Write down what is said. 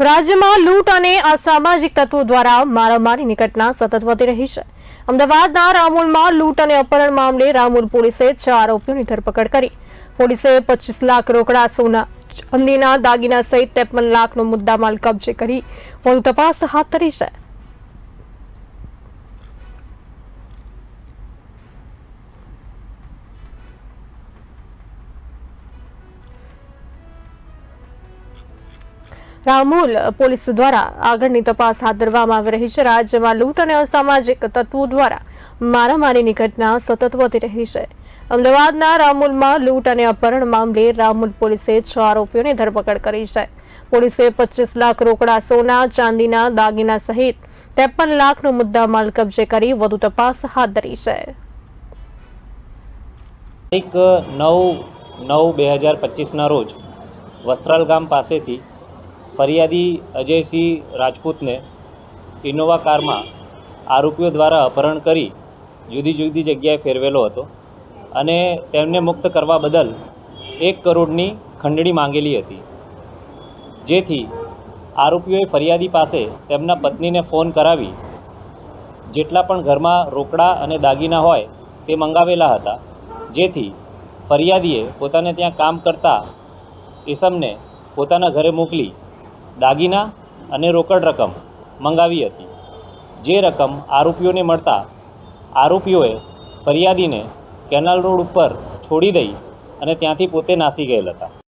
રાજ્યમાં લૂંટ અને અસામાજિક તત્વો દ્વારા મારામારીની ઘટના સતત વધી રહી છે. અમદાવાદના રામોલમાં લૂંટ અને અપહરણ મામલે રામોલ પોલીસે છ આરોપીઓની ધરપકડ કરી. પોલીસે પચીસ લાખ રોકડા, સોના ચાંદીના દાગીના સહિત ત્રેપન લાખનો મુદ્દામાલ કબજે કરી. વધુ તપાસ હાથ ધરી છે. રામોલ પોલીસ દ્વારા આગળની તપાસ હાથ ધરવામાં આવી રહી છે. રાજ્યમાં લૂંટ અને અસામાજિક તત્વો દ્વારા મારામારીની ઘટના સતત વધી રહી છે. અમદાવાદના રામોલમાં લૂંટ અને અપહરણ મામલે રામોલ પોલીસે છ આરોપીઓની ધરપકડ કરી છે. પોલીસે પચીસ લાખ રોકડા, સોના, ચાંદીના, દાગીના સહિત ત્રેપન લાખનો મુદ્દામાલ કબજે કરી વધુ તપાસ હાથ ધરી છે. તારીખ નવ નવ બે હજાર પચીસના રોજ વસ્ત્રાલ ગામ પાસેથી ફરિયાદી અજયસિંહ રાજપૂતને ઇનોવા કારમાં આરોપીઓ દ્વારા અપહરણ કરી જુદી જુદી જગ્યાએ ફેરવેલો હતો અને તેમને મુક્ત કરવા બદલ એક કરોડની ખંડણી માંગેલી હતી. જેથી આરોપીઓએ ફરિયાદી પાસે તેમના પત્નીને ફોન કરાવી જેટલા પણ ઘરમાં રોકડા અને દાગીના હોય તે મંગાવેલા હતા. જેથી ફરિયાદીએ પોતાને ત્યાં કામ કરતા ઈસમને પોતાના ઘરે મોકલી દાગીના અને રોકડ રકમ મંગાવી હતી. જે રકમ આરોપીઓને મળતા આરોપીઓએ ફરિયાદીને કેનાલ રોડ ઉપર છોડી દઈ અને ત્યાંથી પોતે નાસી ગયેલ હતા.